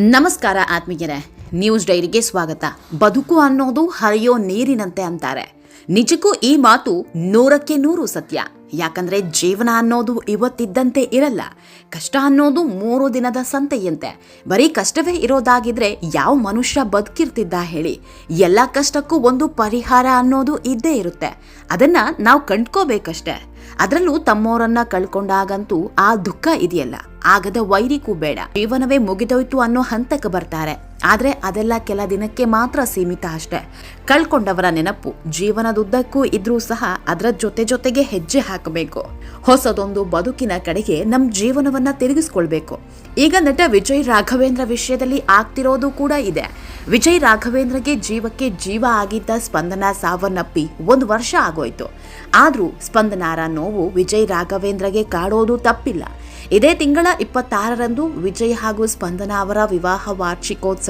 ನಮಸ್ಕಾರ ಆತ್ಮೀಯರೇ, ನ್ಯೂಸ್ ಡೈರಿಗೆ ಸ್ವಾಗತ. ಬದುಕು ಅನ್ನೋದು ಹರಿಯೋ ನೀರಿನಂತೆ ಅಂತಾರೆ. ನಿಜಕ್ಕೂ ಈ ಮಾತು ನೂರಕ್ಕೆ ನೂರು ಸತ್ಯ. ಯಾಕಂದ್ರೆ ಜೀವನ ಅನ್ನೋದು ಇವತ್ತಿದ್ದಂತೆ ಇರಲ್ಲ. ಕಷ್ಟ ಅನ್ನೋದು ಮೂರು ದಿನದ ಸಂತೆಯಂತೆ. ಬರೀ ಕಷ್ಟವೇ ಇರೋದಾಗಿದ್ರೆ ಯಾವ ಮನುಷ್ಯ ಬದುಕಿರ್ತಿದ್ದ ಹೇಳಿ. ಎಲ್ಲ ಕಷ್ಟಕ್ಕೂ ಒಂದು ಪರಿಹಾರ ಅನ್ನೋದು ಇದ್ದೇ ಇರುತ್ತೆ. ಅದನ್ನ ನಾವು ಕಂಡ್ಕೋಬೇಕಷ್ಟೆ. ಅದರಲ್ಲೂ ತಮ್ಮವರನ್ನ ಕಳ್ಕೊಂಡಾಗಂತೂ ಆ ದುಃಖ ಇದೆಯಲ್ಲ. ಆಗದ ವೈರಿಗೂ ಬೇಡ. ಜೀವನವೇ ಮುಗಿದೋಯ್ತು ಅನ್ನೋ ಹಂತಕ್ಕೆ ಬರ್ತಾರೆ. ಆದ್ರೆ ಅದೆಲ್ಲ ಕೆಲ ದಿನಕ್ಕೆ ಮಾತ್ರ ಸೀಮಿತ ಅಷ್ಟೆ. ಕಳ್ಕೊಂಡವರ ನೆನಪು, ಜೀವನದುದ್ದಕ್ಕೂ ಇದ್ರೂ ಸಹ ಅದರ ಜೊತೆ ಜೊತೆಗೆ ಹೆಜ್ಜೆ ಹಾಕಬೇಕು. ಹೊಸದೊಂದು ಬದುಕಿನ ಕಡೆಗೆ ನಮ್ ಜೀವನವನ್ನ ತಿರುಗಿಸ್ಕೊಳ್ಬೇಕು. ಈಗ ನಟ ವಿಜಯ್ ರಾಘವೇಂದ್ರ ವಿಷಯದಲ್ಲಿ ಆಗ್ತಿರೋದು ಕೂಡ ಇದೆ. ವಿಜಯ್ ರಾಘವೇಂದ್ರಗೆ ಜೀವಕ್ಕೆ ಜೀವ ಆಗಿದ್ದ ಸ್ಪಂದನ ಸಾವನ್ನಪ್ಪಿ ಒಂದು ವರ್ಷ ಆಗೋಯ್ತು. ಆದ್ರೂ ಸ್ಪಂದನಾರ ನೋವು ವಿಜಯ್ ರಾಘವೇಂದ್ರಗೆ ಕಾಡೋದು ತಪ್ಪಿಲ್ಲ. ಇದೇ ತಿಂಗಳ ಇಪ್ಪತ್ತಾರರಂದು ವಿಜಯ್ ಹಾಗೂ ಸ್ಪಂದನ ಅವರ ವಿವಾಹ ವಾರ್ಷಿಕೋತ್ಸವ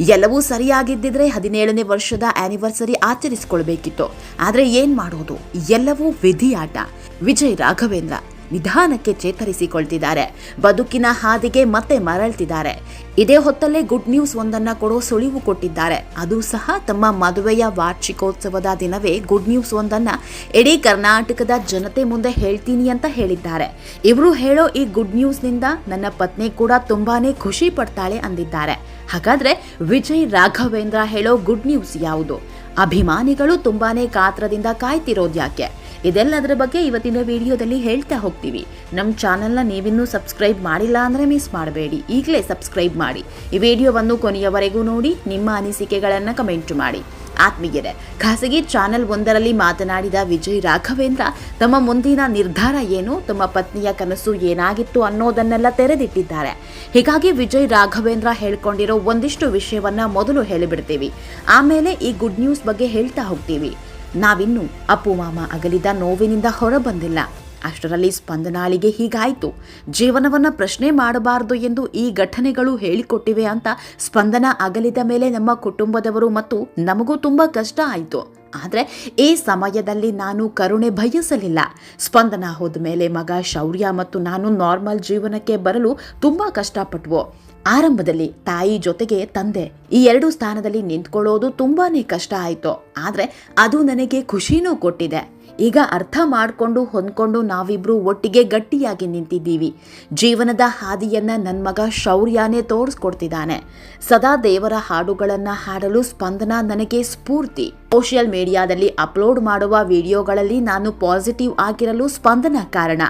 ಎಲ್ಲವೂ ಸರಿಯಾಗಿದ್ದಿದ್ರೆ ಹದಿನೇಳನೇ ವರ್ಷದ ಆನಿವರ್ಸರಿ ಆಚರಿಸಿಕೊಳ್ಬೇಕಿತ್ತು. ಆದ್ರೆ ಏನ್ ಮಾಡೋದು? ಎಲ್ಲವೂ ವಿಧಿಯಾಟ. ವಿಜಯ್ ರಾಘವೇಂದ್ರ ನಿಧಾನಕ್ಕೆ ಚೇತರಿಸಿಕೊಳ್ತಿದ್ದಾರೆ. ಬದುಕಿನ ಹಾದಿಗೆ ಮತ್ತೆ ಮರಳ್ತಿದ್ದಾರೆ. ಇದೇ ಹೊತ್ತಲ್ಲೇ ಗುಡ್ ನ್ಯೂಸ್ ಒಂದನ್ನ ಕೊಡೋ ಸುಳಿವು ಕೊಟ್ಟಿದ್ದಾರೆ. ಅದು ಸಹ ತಮ್ಮ ಮದುವೆಯ ವಾರ್ಷಿಕೋತ್ಸವದ ದಿನವೇ ಗುಡ್ ನ್ಯೂಸ್ ಒಂದನ್ನ ಇಡೀ ಕರ್ನಾಟಕದ ಜನತೆ ಮುಂದೆ ಹೇಳ್ತೀನಿ ಅಂತ ಹೇಳಿದ್ದಾರೆ. ಇವರು ಹೇಳೋ ಈ ಗುಡ್ ನ್ಯೂಸ್ನಿಂದ ನನ್ನ ಪತ್ನಿ ಕೂಡ ತುಂಬಾನೇ ಖುಷಿ ಪಡ್ತಾಳೆ ಅಂದಿದ್ದಾರೆ. ಹಾಗಾದ್ರೆ ವಿಜಯ್ ರಾಘವೇಂದ್ರ ಹೇಳೋ ಗುಡ್ ನ್ಯೂಸ್ ಯಾವುದು? ಅಭಿಮಾನಿಗಳು ತುಂಬಾನೇ ಕಾತ್ರದಿಂದ ಕಾಯ್ತಿರೋದ್ಯಾಕೆ ಇದೆಲ್ಲದರ ಬಗ್ಗೆ ಇವತ್ತಿನ ವಿಡಿಯೋದಲ್ಲಿ ಹೇಳ್ತಾ ಹೋಗ್ತೀವಿ. ನಮ್ಮ ಚಾನಲ್ನ ನೀವಿನ್ನೂ ಸಬ್ಸ್ಕ್ರೈಬ್ ಮಾಡಿಲ್ಲ ಅಂದರೆ ಮಿಸ್ ಮಾಡಬೇಡಿ. ಈಗಲೇ ಸಬ್ಸ್ಕ್ರೈಬ್ ಮಾಡಿ. ಈ ವಿಡಿಯೋವನ್ನು ಕೊನೆಯವರೆಗೂ ನೋಡಿ, ನಿಮ್ಮ ಅನಿಸಿಕೆಗಳನ್ನು ಕಮೆಂಟ್ ಮಾಡಿ. ಆತ್ಮೀಯರೇ, ಖಾಸಗಿ ಚಾನೆಲ್ ಒಂದರಲ್ಲಿ ಮಾತನಾಡಿದ ವಿಜಯ್ ರಾಘವೇಂದ್ರ, ತಮ್ಮ ಮುಂದಿನ ನಿರ್ಧಾರ ಏನು, ತಮ್ಮ ಪತ್ನಿಯ ಕನಸು ಏನಾಗಿತ್ತು ಅನ್ನೋದನ್ನೆಲ್ಲ ತೆರೆದಿಟ್ಟಿದ್ದಾರೆ. ಹೀಗಾಗಿ ವಿಜಯ್ ರಾಘವೇಂದ್ರ ಹೇಳ್ಕೊಂಡಿರೋ ಒಂದಿಷ್ಟು ವಿಷಯವನ್ನ ಮೊದಲು ಹೇಳಿಬಿಡ್ತೀವಿ. ಆಮೇಲೆ ಈ ಗುಡ್ ನ್ಯೂಸ್ ಬಗ್ಗೆ ಹೇಳ್ತಾ ಹೋಗ್ತೀವಿ. ನಾವಿನ್ನು ಅಪ್ಪು ಮಾಮ ಅಗಲಿದ ನೋವಿನಿಂದ ಹೊರಬಂದಿಲ್ಲ. ಅಷ್ಟರಲ್ಲಿ ಸ್ಪಂದನಾಳಿಗೆ ಹೀಗಾಯಿತು. ಜೀವನವನ್ನ ಪ್ರಶ್ನೆ ಮಾಡಬಾರದು ಎಂದು ಈ ಘಟನೆಗಳು ಹೇಳಿಕೊಟ್ಟಿವೆ ಅಂತ ಸ್ಪಂದನ ಅಗಲಿದ ಮೇಲೆ ನಮ್ಮ ಕುಟುಂಬದವರು ಮತ್ತು ನಮಗೂ ತುಂಬಾ ಕಷ್ಟ ಆಯಿತು. ಆದರೆ ಈ ಸಮಯದಲ್ಲಿ ನಾನು ಕರುಣೆ ಬಯಸಲಿಲ್ಲ. ಸ್ಪಂದನ ಹೋದ ಮೇಲೆ ಮಗ ಶೌರ್ಯ ಮತ್ತು ನಾನು ನಾರ್ಮಲ್ ಜೀವನಕ್ಕೆ ಬರಲು ತುಂಬಾ ಕಷ್ಟಪಟ್ವು. ಆರಂಭದಲ್ಲಿ ತಾಯಿ ಜೊತೆಗೆ ತಂದೆ ಈ ಎರಡು ಸ್ಥಾನದಲ್ಲಿ ನಿಂತ್ಕೊಳ್ಳೋದು ತುಂಬಾನೇ ಕಷ್ಟ ಆಯಿತು. ಆದರೆ ಅದು ನನಗೆ ಖುಷಿನೂ ಕೊಟ್ಟಿದೆ. ಈಗ ಅರ್ಥ ಮಾಡಿಕೊಂಡು ಹೊಂದ್ಕೊಂಡು ನಾವಿಬ್ರು ಒಟ್ಟಿಗೆ ಗಟ್ಟಿಯಾಗಿ ನಿಂತಿದ್ದೀವಿ. ಜೀವನದ ಹಾದಿಯನ್ನ ನನ್ನ ಮಗ ಶೌರ್ಯನೇ ತೋರಿಸ್ಕೊಡ್ತಿದ್ದಾನೆ. ಸದಾ ದೇವರ ಹಾಡುಗಳನ್ನು ಹಾಡಲು ಸ್ಪಂದನ ನನಗೆ ಸ್ಫೂರ್ತಿ. ಸೋಷಿಯಲ್ ಮೀಡಿಯಾದಲ್ಲಿ ಅಪ್ಲೋಡ್ ಮಾಡುವ ವಿಡಿಯೋಗಳಲ್ಲಿ ನಾನು ಪಾಸಿಟಿವ್ ಆಗಿರಲು ಸ್ಪಂದನ ಕಾರಣ.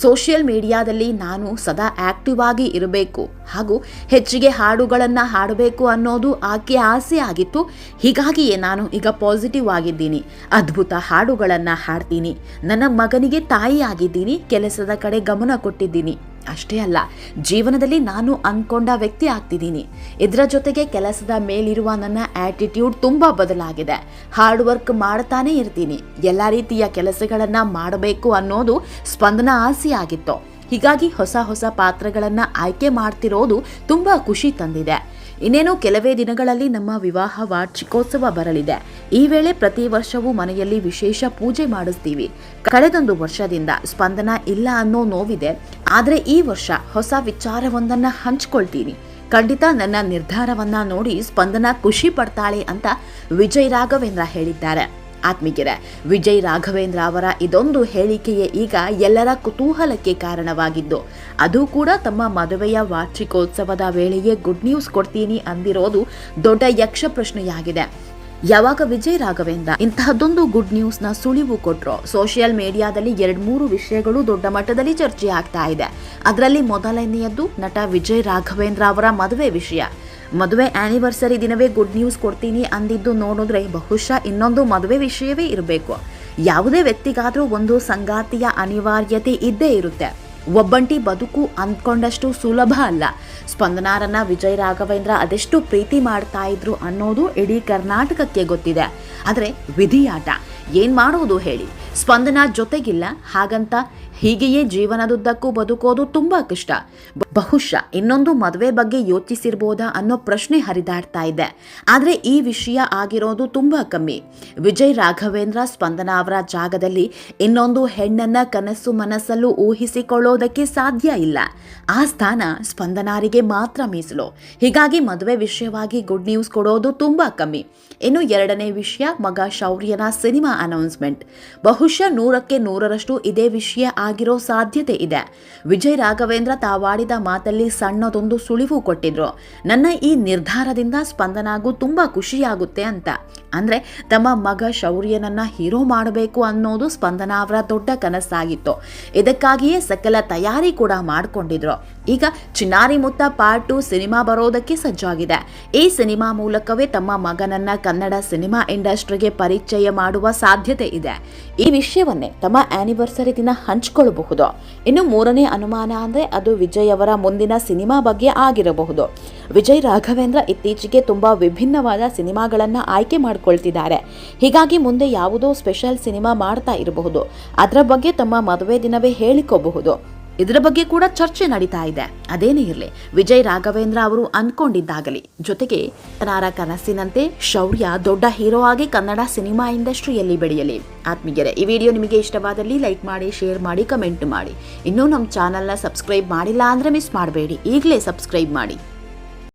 ಸೋಷಿಯಲ್ ಮೀಡಿಯಾದಲ್ಲಿ ನಾನು ಸದಾ ಆಕ್ಟಿವ್ ಆಗಿ ಇರಬೇಕು. ಹಾಗೂ ಹೆಚ್ಚಿಗೆ ಹಾಡುಗಳನ್ನು ಹಾಡಬೇಕು ಅನ್ನೋದು ಆಕೆ ಆಸೆ ಆಗಿತ್ತು. ಹೀಗಾಗಿಯೇ ನಾನು ಈಗ ಪಾಸಿಟಿವ್ ಆಗಿದ್ದೀನಿ. ಅದ್ಭುತ ಹಾಡುಗಳನ್ನು ಹಾಡ್ತೀನಿ. ನನ್ನ ಮಗನಿಗೆ ತಾಯಿ ಆಗಿದ್ದೀನಿ ಕೆಲಸದ ಕಡೆ ಗಮನ ಕೊಟ್ಟಿದ್ದೀನಿ. ಅಷ್ಟೇ ಅಲ್ಲ, ಜೀವನದಲ್ಲಿ ನಾನು ಅಂದ್ಕೊಂಡ ವ್ಯಕ್ತಿ ಆಗ್ತಿದ್ದೀನಿ. ಇದರ ಜೊತೆಗೆ ಕೆಲಸದ ಮೇಲಿರುವ ನನ್ನ ಆ್ಯಟಿಟ್ಯೂಡ್ ತುಂಬ ಬದಲಾಗಿದೆ. ಹಾರ್ಡ್ ವರ್ಕ್ ಮಾಡ್ತಾನೆ ಇರ್ತೀನಿ. ಎಲ್ಲ ರೀತಿಯ ಕೆಲಸಗಳನ್ನು ಮಾಡಬೇಕು ಅನ್ನೋದು ಸ್ಪಂದನ ಆಸೆಯಾಗಿತ್ತು ಹೀಗಾಗಿ ಹೊಸ ಹೊಸ ಪಾತ್ರಗಳನ್ನು ಆಯ್ಕೆ ಮಾಡ್ತಿರೋದು ತುಂಬ ಖುಷಿ ತಂದಿದೆ. ಇನ್ನೇನು ಕೆಲವೇ ದಿನಗಳಲ್ಲಿ ನಮ್ಮ ವಿವಾಹ ವಾರ್ಷಿಕೋತ್ಸವ ಬರಲಿದೆ. ಈ ವೇಳೆ ಪ್ರತಿ ವರ್ಷವೂ ಮನೆಯಲ್ಲಿ ವಿಶೇಷ ಪೂಜೆ ಮಾಡಿಸ್ತೀವಿ. ಕಳೆದೊಂದು ವರ್ಷದಿಂದ ಸ್ಪಂದನ ಇಲ್ಲ ಅನ್ನೋ ನೋವಿದೆ. ಆದರೆ ಈ ವರ್ಷ ಹೊಸ ವಿಚಾರವೊಂದನ್ನು ಹಂಚ್ಕೊಳ್ತೀನಿ. ಖಂಡಿತ ನನ್ನ ನಿರ್ಧಾರವನ್ನ ನೋಡಿ ಸ್ಪಂದನ ಖುಷಿ ಪಡ್ತಾಳೆ ಅಂತ ವಿಜಯ್ ರಾಘವೇಂದ್ರ ಹೇಳಿದ್ದಾರೆ. ಆತ್ಮೀಗೆರೆ ವಿಜಯ್ ರಾಘವೇಂದ್ರ ಅವರ ಇದೊಂದು ಹೇಳಿಕೆಯೇ ಈಗ ಎಲ್ಲರ ಕುತೂಹಲಕ್ಕೆ ಕಾರಣವಾಗಿದ್ದು, ಅದು ಕೂಡ ತಮ್ಮ ಮದುವೆಯ ವಾರ್ಷಿಕೋತ್ಸವದ ವೇಳೆಯೇ ಗುಡ್ ನ್ಯೂಸ್ ಕೊಡ್ತೀನಿ ಅಂದಿರೋದು ದೊಡ್ಡ ಯಕ್ಷ ಪ್ರಶ್ನೆಯಾಗಿದೆ. ಯಾವಾಗ ವಿಜಯ್ ರಾಘವೇಂದ್ರ ಇಂತಹದ್ದೊಂದು ಗುಡ್ ನ್ಯೂಸ್ನ ಸುಳಿವು ಕೊಟ್ರು ಸೋಷಿಯಲ್ ಮೀಡಿಯಾದಲ್ಲಿ ಎರಡು ಮೂರು ವಿಷಯಗಳು ದೊಡ್ಡ ಮಟ್ಟದಲ್ಲಿ ಚರ್ಚೆ ಆಗ್ತಾ ಇದೆ. ಅದರಲ್ಲಿ ಮೊದಲನೆಯದ್ದು ನಟ ವಿಜಯ್ ರಾಘವೇಂದ್ರ ಅವರ ಮದುವೆ ವಿಷಯ. ಮದುವೆ ಆನಿವರ್ಸರಿ ದಿನವೇ ಗುಡ್ ನ್ಯೂಸ್ ಕೊಡ್ತೀನಿ ಅಂದಿದ್ದು ನೋಡಿದ್ರೆ ಬಹುಶಃ ಇನ್ನೊಂದು ಮದುವೆ ವಿಷಯವೇ ಇರಬೇಕು. ಯಾವುದೇ ವ್ಯಕ್ತಿಗಾದರೂ ಒಂದು ಸಂಗಾತಿಯ ಅನಿವಾರ್ಯತೆ ಇದ್ದೇ ಇರುತ್ತೆ. ಒಬ್ಬಂಟಿ ಬದುಕು ಅಂದ್ಕೊಂಡಷ್ಟು ಸುಲಭ ಅಲ್ಲ. ಸ್ಪಂದನಾರನ್ನ ವಿಜಯ್ ರಾಘವೇಂದ್ರ ಅದೆಷ್ಟು ಪ್ರೀತಿ ಮಾಡ್ತಾ ಇದ್ರು ಅನ್ನೋದು ಇಡೀ ಕರ್ನಾಟಕಕ್ಕೆ ಗೊತ್ತಿದೆ. ಆದರೆ ವಿಧಿಯಾಟ, ಏನ್ ಮಾಡೋದು ಹೇಳಿ? ಸ್ಪಂದನ ಜೊತೆಗಿಲ್ಲ, ಹಾಗಂತ ಹೀಗೆಯೇ ಜೀವನದುದ್ದಕ್ಕೂ ಬದುಕೋದು ತುಂಬಾ ಕಷ್ಟ. ಬಹುಶಃ ಇನ್ನೊಂದು ಮದುವೆ ಬಗ್ಗೆ ಯೋಚಿಸಿರ್ಬೋದಾ ಅನ್ನೋ ಪ್ರಶ್ನೆ ಹರಿದಾಡ್ತಾ ಇದೆ. ಆದ್ರೆ ಈ ವಿಷಯ ಆಗಿರೋದು ತುಂಬಾ ಕಮ್ಮಿ. ವಿಜಯ್ ರಾಘವೇಂದ್ರ ಸ್ಪಂದನ ಅವರ ಜಾಗದಲ್ಲಿ ಇನ್ನೊಂದು ಹೆಣ್ಣನ್ನ ಕನಸು ಮನಸ್ಸಲ್ಲೂ ಊಹಿಸಿಕೊಳ್ಳೋದಕ್ಕೆ ಸಾಧ್ಯ ಇಲ್ಲ. ಆ ಸ್ಥಾನ ಸ್ಪಂದನಾರಿಗೆ ಮಾತ್ರ ಮೀಸಲು. ಹೀಗಾಗಿ ಮದುವೆ ವಿಷಯವಾಗಿ ಗುಡ್ ನ್ಯೂಸ್ ಕೊಡೋದು ತುಂಬಾ ಕಮ್ಮಿ. ಇನ್ನು ಎರಡನೇ ವಿಷಯ ಮಗ ಶೌರ್ಯನ ಸಿನಿಮಾ ಅನೌನ್ಸ್ಮೆಂಟ್. ಬಹುಶಃ ನೂರಕ್ಕೆ ನೂರರಷ್ಟು ಇದೇ ವಿಷಯ ಆಗಿರೋ ಸಾಧ್ಯತೆ ಇದೆ. ವಿಜಯ್ ರಾಘವೇಂದ್ರ ತಾವಾಡಿದ ಮಾತಲ್ಲಿ ಸಣ್ಣದೊಂದು ಸುಳಿವು ಕೊಟ್ಟಿದ್ರು. ನನ್ನ ಈ ನಿರ್ಧಾರದಿಂದ ಸ್ಪಂದನಾಗೂ ತುಂಬಾ ಖುಷಿಯಾಗುತ್ತೆ ಅಂತ. ಅಂದ್ರೆ ತಮ್ಮ ಮಗ ಶೌರ್ಯನನ್ನ ಹೀರೋ ಮಾಡಬೇಕು ಅನ್ನೋದು ಸ್ಪಂದನ ಅವರ ದೊಡ್ಡ ಕನಸಾಗಿತ್ತು. ಇದಕ್ಕಾಗಿಯೇ ಸಕಲ ತಯಾರಿ ಕೂಡ ಮಾಡಿಕೊಂಡಿದ್ರು. ಈಗ ಚಿನ್ನಾರಿ ಮುತ್ತ ಪಾರ್ಟ್ ಟು ಸಿನಿಮಾ ಬರೋದಕ್ಕೆ ಸಜ್ಜಾಗಿದೆ. ಈ ಸಿನಿಮಾ ಮೂಲಕವೇ ತಮ್ಮ ಮಗನನ್ನ ಕನ್ನಡ ಸಿನಿಮಾ ಇಂಡಸ್ಟ್ರಿಗೆ ಪರಿಚಯ ಮಾಡುವ ಸಾಧ್ಯತೆ ಇದೆ. ಈ ವಿಷಯವನ್ನೇ ತಮ್ಮ ಆನಿವರ್ಸರಿ ದಿನ ಹಂಚಿಕೊಳ್ಳಬಹುದು ಇನ್ನು ಮೂರನೇ ಅನುಮಾನ ಅಂದ್ರೆ ಅದು ವಿಜಯ್ ಅವರ ಮುಂದಿನ ಸಿನಿಮಾ ಬಗ್ಗೆ ಆಗಿರಬಹುದು. ವಿಜಯ್ ರಾಘವೇಂದ್ರ ಇತ್ತೀಚೆಗೆ ತುಂಬಾ ವಿಭಿನ್ನವಾದ ಸಿನಿಮಾಗಳನ್ನ ಆಯ್ಕೆ ಮಾಡಿಕೊಳ್ತಿದ್ದಾರೆ. ಹೀಗಾಗಿ ಮುಂದೆ ಯಾವುದೋ ಸ್ಪೆಷಲ್ ಸಿನಿಮಾ ಮಾಡ್ತಾ ಇರಬಹುದು. ಅದರ ಬಗ್ಗೆ ತಮ್ಮ ಮದುವೆ ದಿನವೇ ಹೇಳಿಕೋಬಹುದು. ಇದರ ಬಗ್ಗೆ ಕೂಡ ಚರ್ಚೆ ನಡೀತಾ ಇದೆ. ಅದೇನೇ ಇರಲಿ, ವಿಜಯ್ ರಾಘವೇಂದ್ರ ಅವರು ಅನ್ಕೊಂಡಿದ್ದಾಗಲಿ. ಜೊತೆಗೆ ನಾರ ಕನಸಿನಂತೆ ಶೌರ್ಯ ದೊಡ್ಡ ಹೀರೋ ಆಗಿ ಕನ್ನಡ ಸಿನಿಮಾ ಇಂಡಸ್ಟ್ರಿಯಲ್ಲಿ ಬೆಳೆಯಲಿ. ಆತ್ಮೀಯರೇ, ಈ ವಿಡಿಯೋ ನಿಮಗೆ ಇಷ್ಟವಾದಲ್ಲಿ ಲೈಕ್ ಮಾಡಿ, ಶೇರ್ ಮಾಡಿ, ಕಮೆಂಟ್ ಮಾಡಿ. ಇನ್ನೂ ನಮ್ಮ ಚಾನಲ್ನ ಸಬ್ಸ್ಕ್ರೈಬ್ ಮಾಡಿಲ್ಲ ಅಂದ್ರೆ ಮಿಸ್ ಮಾಡಬೇಡಿ. ಈಗಲೇ ಸಬ್ಸ್ಕ್ರೈಬ್ ಮಾಡಿ.